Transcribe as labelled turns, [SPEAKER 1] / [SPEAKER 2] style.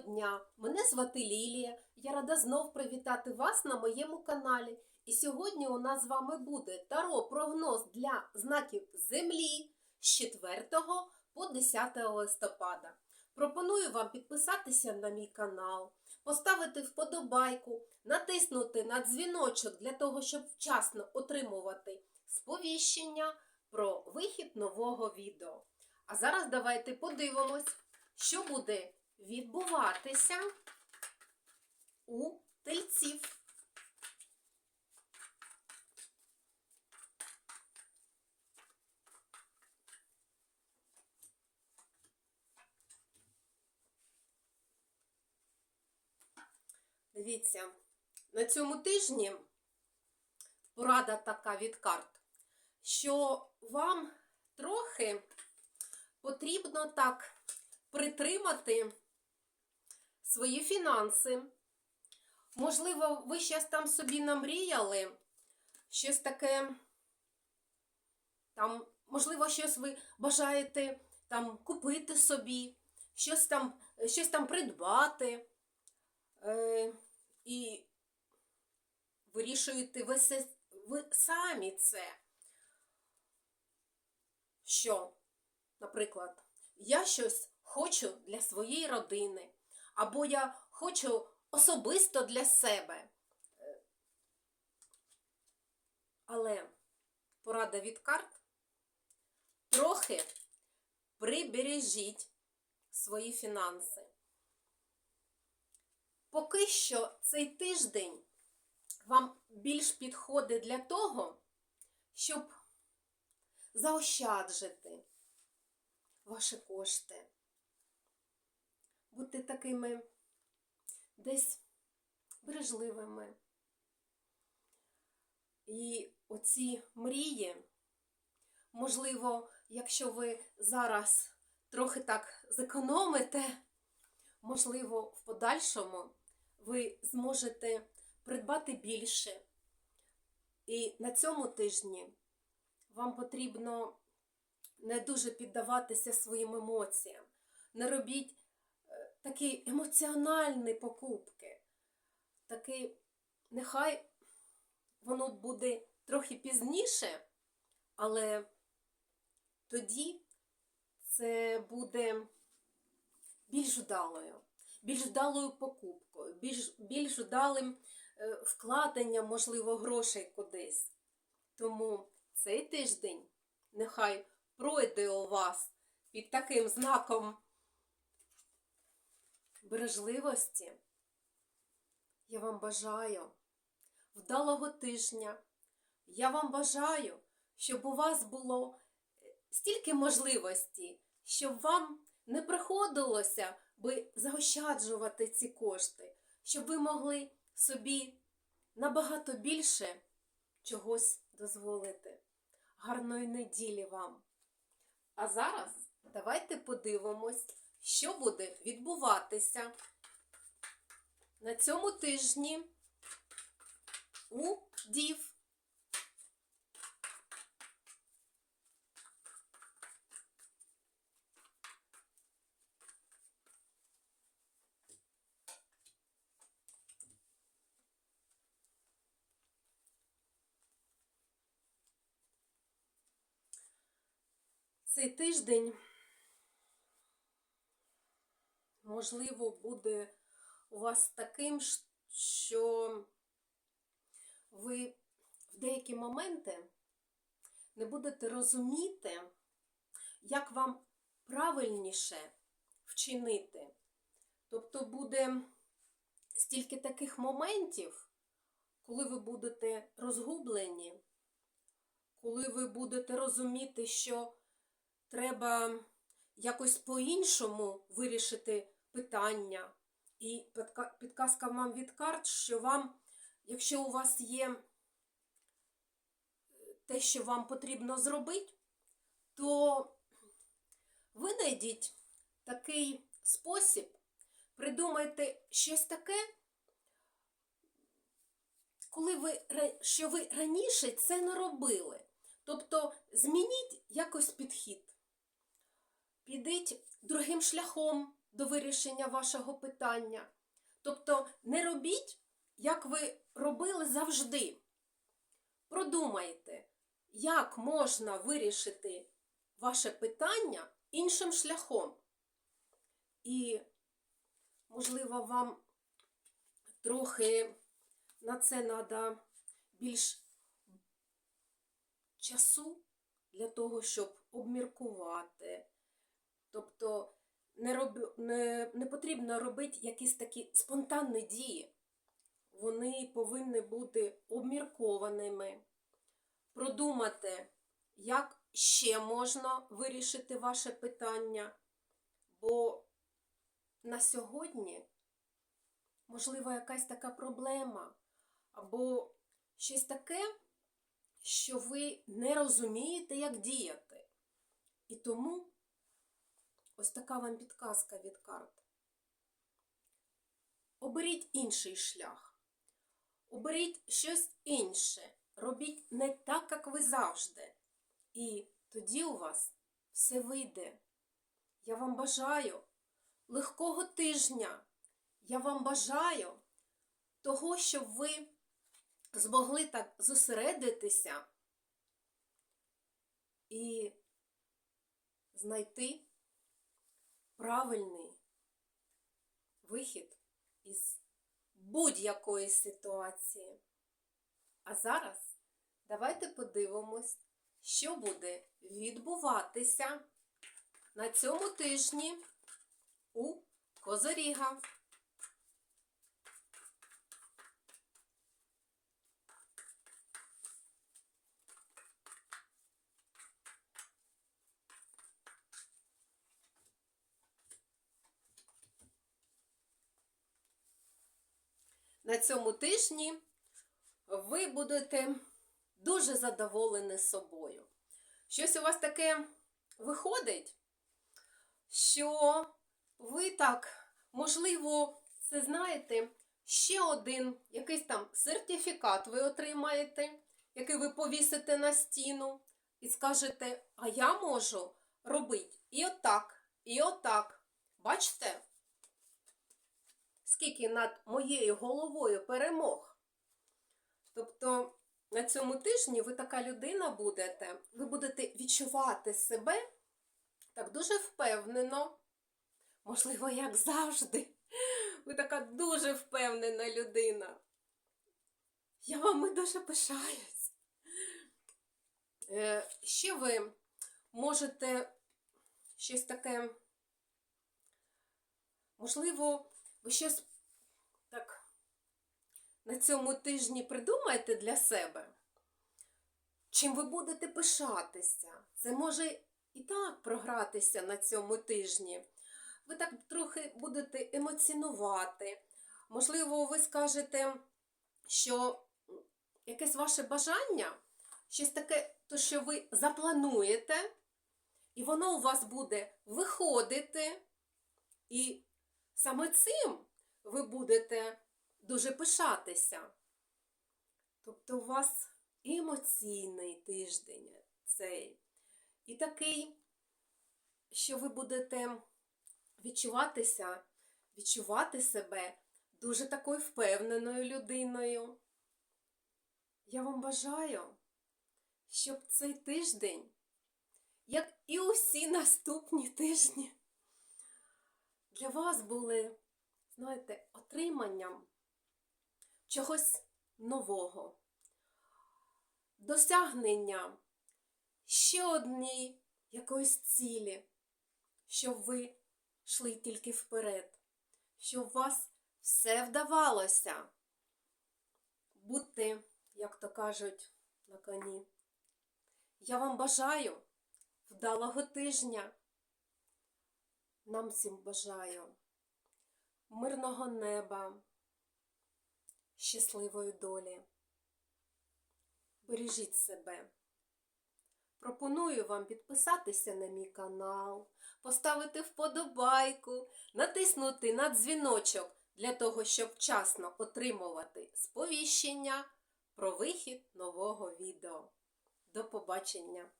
[SPEAKER 1] Дня! Мене звати Лілія. Я рада знов привітати вас на моєму каналі. І сьогодні у нас з вами буде таро прогноз для знаків Землі з 4 по 10 листопада. Пропоную вам підписатися на мій канал, поставити вподобайку, натиснути на дзвіночок для того, щоб вчасно отримувати сповіщення про вихід нового відео. А зараз давайте подивимось, що буде відбуватися у тельців. Дивіться, на цьому тижні порада така від карт, що вам трохи потрібно так притримати свої фінанси. Можливо, ви щось там собі намріяли, щось таке, там, можливо, щось ви бажаєте там купити собі, щось там, щось там придбати. Е, і вирішуєте ви, ви самі це. Що, наприклад, я щось хочу для своєї родини, або я хочу особисто для себе. Е, Але порада від карт трохи прибережіть свої фінанси. Поки що цей тиждень вам більш підходить для того, щоб заощаджити ваші кошти. Бути такими десь бережливими. І оці мрії, можливо, якщо ви зараз трохи так зекономите, можливо, в подальшому ви зможете придбати більше. І на цьому тижні вам потрібно не дуже піддаватися своїм емоціям. Не робіть такі емоціональні покупки. Таки, нехай воно буде трохи пізніше, але тоді це буде більш вдалою, більш вдалою покупкою, більш, більш вдалим е, вкладенням, можливо, грошей кудись. Тому цей тиждень нехай пройде у вас під таким знаком бережливості. Я вам бажаю вдалого тижня. Я вам бажаю, щоб у вас було е, стільки можливостей, щоб вам не приходилося би заощаджувати ці кошти, щоб ви могли собі набагато більше чогось дозволити. Гарної неділі вам! А зараз давайте подивимось, що буде відбуватися на цьому тижні у Дів. Цей тиждень, можливо, буде у вас таким, що ви в деякі моменти не будете розуміти, як вам правильніше вчинити. Тобто буде стільки таких моментів, коли ви будете розгублені, коли ви будете розуміти, що треба якось по-іншому вирішити питання. І підказка вам від карт, що вам, якщо у вас є е, те, що вам потрібно зробити, то винайдіть такий спосіб, придумайте щось таке, коли ви, що ви раніше це не робили. Тобто змініть якось підхід. Підіть другим шляхом до вирішення вашого питання. Тобто не робіть, як ви робили завжди. Продумайте, як можна вирішити ваше питання іншим шляхом. І, можливо, вам трохи на це треба більш часу для того, щоб обміркувати. Тобто не, роб... не, не потрібно робити якісь такі спонтанні дії. Вони повинні бути обміркованими, продумати, як ще можна вирішити ваше питання. Бо на сьогодні, можливо, якась така проблема, або щось таке, що ви не розумієте, як діяти. І тому ось така вам підказка від карт. Оберіть інший шлях. Оберіть щось інше. Робіть не так, як ви завжди. І тоді у вас все вийде. Я вам бажаю легкого тижня. Я вам бажаю того, щоб ви змогли так зосередитися і знайти правильний вихід із будь-якої ситуації. А зараз давайте подивимось, що буде відбуватися на цьому тижні у Козоріга. На цьому тижні ви будете дуже задоволені собою. Щось у вас таке виходить, що ви так, можливо, це знаєте, ще один якийсь там сертифікат ви отримаєте, який ви повісите на стіну, і скажете, а я можу робити і отак, і отак. Бачите? Скільки над моєю головою перемог. Тобто на цьому тижні ви така людина будете, ви будете відчувати себе так дуже впевнено, можливо, як завжди. Ви така дуже впевнена людина. Я вами дуже пишаюсь. Е, Ще ви можете щось таке, можливо, ви щось так на цьому тижні придумаєте для себе, чим ви будете пишатися. Це може і так програтися на цьому тижні. Ви так трохи будете емоціонувати. Можливо, ви скажете, що якесь ваше бажання, щось таке, то що ви заплануєте, і воно у вас буде виходити. І саме цим ви будете дуже пишатися. Тобто у вас емоційний тиждень цей. І такий, що ви будете відчуватися, відчувати себе дуже такою впевненою людиною. Я вам бажаю, щоб цей тиждень, як і усі наступні тижні, для вас були, знаєте, отриманням чогось нового, досягнення ще однієї якоїсь цілі, щоб ви йшли тільки вперед, щоб у вас все вдавалося. Будьте, як то кажуть, на коні. Я вам бажаю вдалого тижня. Нам всім бажаю мирного неба, щасливої долі. Бережіть себе. Пропоную вам підписатися на мій канал, поставити вподобайку, натиснути на дзвіночок для того, щоб вчасно отримувати сповіщення про вихід нового відео. До побачення!